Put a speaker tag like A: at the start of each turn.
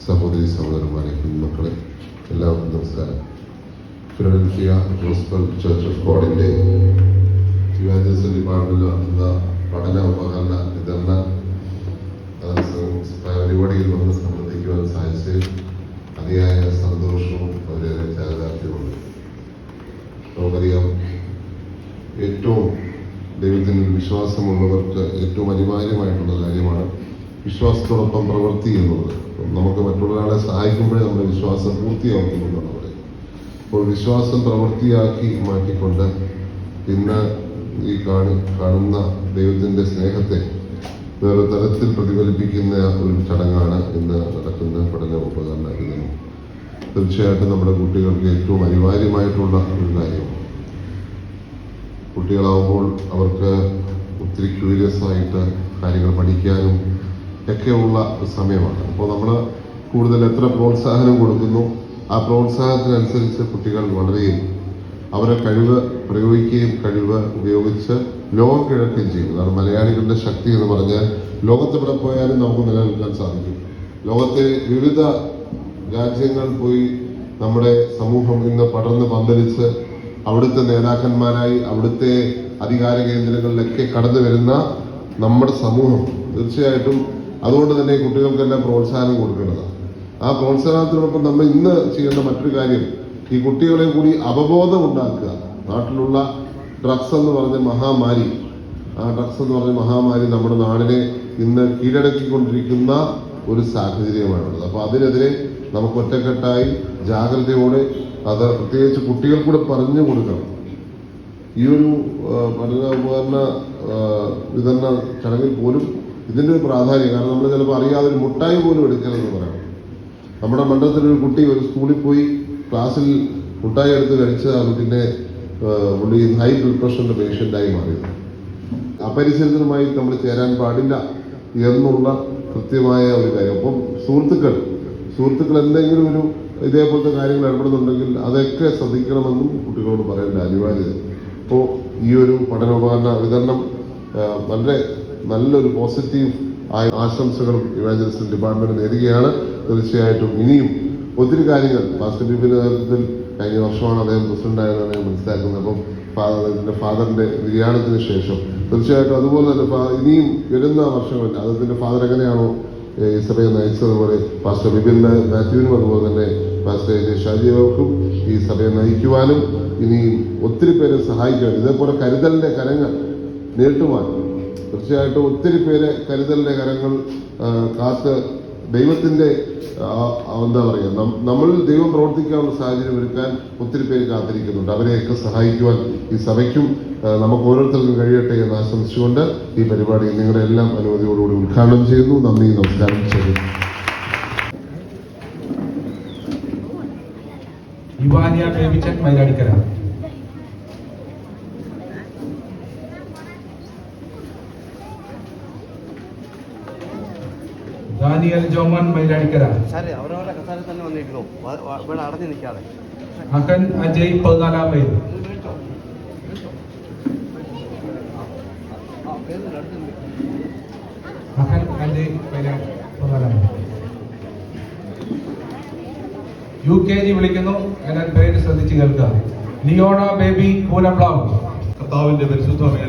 A: സഹോദരി സഹോദരന്മാരെ കുഞ്ഞുമക്കളെ എല്ലാവർക്കും നമസ്കാരം. ഫിലഡൽഫിയ ഗോസ്ബൽ ചർച്ച് ഓഫ് ഗോഡിന്റെ യുവാജസ് ഡിപ്പാർട്ട്മെന്റ് നടത്തുന്ന പഠന ഉപകരണ വിതരണ പരിപാടിയിൽ വന്ന് സംബന്ധിക്കുവാൻ സാധിച്ചതിൽ അതിയായ സന്തോഷവും വളരെ ചാരിതാർത്ഥ്യമുണ്ട് നമുക്കറിയാം ഏറ്റവും ദൈവത്തിൽ വിശ്വാസമുള്ളവർക്ക് ഏറ്റവും അനിവാര്യമായിട്ടുള്ള കാര്യമാണ് വിശ്വാസത്തോടൊപ്പം പ്രവൃത്തി എന്നുള്ളത്. നമുക്ക് മറ്റുള്ളവരെ സഹായിക്കുമ്പോഴേ നമ്മുടെ വിശ്വാസം പൂർത്തിയാക്കുന്നു എന്നാണ് പറയുന്നത്. അപ്പോൾ വിശ്വാസം പ്രവൃത്തിയാക്കി മാറ്റിക്കൊണ്ട് ഇന്ന് ഈ കാണി കാണുന്ന ദൈവത്തിന്റെ സ്നേഹത്തെ വേറെ തലത്തിൽ പ്രതിഫലിപ്പിക്കുന്ന ഒരു ചടങ്ങാണ് ഇന്ന് നടക്കുന്ന പഠന ഉപകരണ ദിനം. തീർച്ചയായിട്ടും നമ്മുടെ കുട്ടികൾക്ക് ഏറ്റവും അനിവാര്യമായിട്ടുള്ള ഒരു കാര്യമാണ് കുട്ടികളാവുമ്പോൾ അവർക്ക് ഒത്തിരി ക്യൂരിയസ് ആയിട്ട് കാര്യങ്ങൾ പഠിക്കാനും ഒക്കെയുള്ള സമയമാണ്. അപ്പോൾ നമ്മൾ കൂടുതൽ എത്ര പ്രോത്സാഹനം കൊടുക്കുന്നു ആ പ്രോത്സാഹനത്തിനനുസരിച്ച് കുട്ടികൾ വളരുകയും അവരെ കഴിവ് പ്രയോഗിക്കുകയും കഴിവ് ഉപയോഗിച്ച് ലോകം കിഴക്കുകയും ചെയ്യും കാരണം മലയാളികളുടെ ശക്തി എന്ന് പറഞ്ഞാൽ ലോകത്തെവിടെ പോയാലും നമുക്ക് നിലനിൽക്കാൻ സാധിക്കും. ലോകത്തെ വിവിധ രാജ്യങ്ങൾ പോയി നമ്മുടെ സമൂഹം ഇന്ന് പടർന്ന് പന്തലിച്ച് അവിടുത്തെ നേതാക്കന്മാരായി അവിടുത്തെ അധികാര കേന്ദ്രങ്ങളിലൊക്കെ കടന്നു വരുന്ന നമ്മുടെ സമൂഹം തീർച്ചയായിട്ടും അതുകൊണ്ട് തന്നെ കുട്ടികൾക്കെല്ലാം പ്രോത്സാഹനം കൊടുക്കേണ്ടതാണ്. ആ പ്രോത്സാഹനത്തിനോടൊപ്പം നമ്മൾ ഇന്ന് ചെയ്യേണ്ട മറ്റൊരു കാര്യം ഈ കുട്ടികളെ കൂടി അവബോധം ഉണ്ടാക്കുക നാട്ടിലുള്ള ഡ്രഗ്സ് എന്ന് പറഞ്ഞ മഹാമാരി ആ ഡ്രഗ്സ് എന്ന് പറഞ്ഞ മഹാമാരി നമ്മുടെ നാടിനെ ഇന്ന് കീഴടക്കിക്കൊണ്ടിരിക്കുന്ന ഒരു സാഹചര്യമാണുള്ളത്. അപ്പോൾ അതിനെതിരെ നമുക്ക് ഒറ്റക്കെട്ടായി ജാഗ്രതയോടെ അത് പ്രത്യേകിച്ച് കുട്ടികൾക്കൂടെ പറഞ്ഞു കൊടുക്കണം. ഈ ഒരു പഠന ഉപകരണ വിതരണ ചടങ്ങിൽ പോലും ഇതിന്റെ ഒരു പ്രാധാന്യം കാരണം നമ്മൾ ചിലപ്പോൾ അറിയാതെ ഒരു മുട്ടായി പോലും എടുക്കരുതെന്ന് പറയാം. നമ്മുടെ മണ്ഡലത്തിൽ ഒരു കുട്ടി ഒരു സ്കൂളിൽ പോയി ക്ലാസ്സിൽ മുട്ടായി എടുത്ത് കഴിച്ച ആ, പുള്ളി ഹൈ ബ്ലഡ് പ്രഷറിന്റെ പേഷ്യന്റായി മാറിയത്. അപരിചിതനുമായി നമ്മൾ ചേരാൻ പാടില്ല എന്നുള്ള കൃത്യമായ ഒരു കാര്യം. അപ്പം സുഹൃത്തുക്കൾ സുഹൃത്തുക്കൾ എന്തെങ്കിലും ഒരു ഇതേപോലത്തെ കാര്യങ്ങൾ ഏർപ്പെടുന്നുണ്ടെങ്കിൽ അതൊക്കെ ശ്രദ്ധിക്കണമെന്നും കുട്ടികളോട് പറയേണ്ട അനിവാര്യത. അപ്പോൾ ഈ ഒരു പഠനോപകരണ വിതരണം വളരെ നല്ലൊരു പോസിറ്റീവ് ആയ ആശംസകളും ഇവാഞ്ചലിസ്റ്റ് ഡിപ്പാർട്ട്മെന്റ് നേരുകയാണ്. തീർച്ചയായിട്ടും ഇനിയും ഒത്തിരി കാര്യങ്ങൾ പാസ്റ്റർ ബിബിന്റെ നേതൃത്വത്തിൽ കഴിഞ്ഞ വർഷമാണ് അദ്ദേഹം പ്രസിഡന്റ് ആയതെന്ന് ഞാൻ മനസ്സിലാക്കുന്നത്. അപ്പം ഫാദർ ഫാദറിന്റെ നിര്യാണത്തിന് ശേഷം. തീർച്ചയായിട്ടും അതുപോലെ തന്നെ ഇനിയും വരുന്ന വർഷങ്ങളിൽ അദ്ദേഹത്തിന്റെ ഫാദർ എങ്ങനെയാണോ ഇസ്രയെ ഈ സഭയെ നയിച്ചതുപോലെ പാസ്റ്റർ ബിബിൻ മാ- മാത്യുവിനും അതുപോലെ തന്നെ പാസ്റ്റർ. ഷാജിയവർക്കും ഈ സഭയെ നയിക്കുവാനും ഇനിയും ഒത്തിരി പേരെ സഹായിക്കാനും ഇതേപോലെ കരുതലിന്റെ കരങ്ങൾ നീട്ടുവാൻ തീർച്ചയായിട്ടും ഒത്തിരി പേരെ കരുതലിന്റെ കരങ്ങൾ കാത്ത് ദൈവത്തിന്റെ എന്താ പറയുക നമ്മൾ ദൈവം പ്രവർത്തിക്കാനുള്ള സാഹചര്യം ഒരുക്കാൻ ഒത്തിരി പേര് കാത്തിരിക്കുന്നുണ്ട്. അവരെയൊക്കെ സഹായിക്കുവാൻ ഈ സഭയ്ക്കും നമുക്ക് ഓരോരുത്തർക്കും കഴിയട്ടെ എന്ന് ആശംസിച്ചുകൊണ്ട് ഈ പരിപാടി നിങ്ങളുടെ എല്ലാം അനുമതിയോടുകൂടി ഉദ്ഘാടനം ചെയ്യുന്നു. നന്ദി നമസ്കാരം. ചെയ്യുന്നു
B: യുവാനിയ ബേബിച്ചൻ മൈലാടിക്കര. ദാനിയൽ ജോമൻ മൈലാടിക്കര. അക്കൻ അജയ് പതിനാലാം മൈൽ അക്കൻ അജയ് പതിനാലാം മൈൽ യു കെ ജി വിളിക്കുന്നു. എന്നാൽ പേര് ശ്രദ്ധിച്ച് കേൾക്കുക. നിയോണ ബേബി കൂനപ്ലാവ്.
C: കർത്താവിന്റെ പരിശുദ്ധ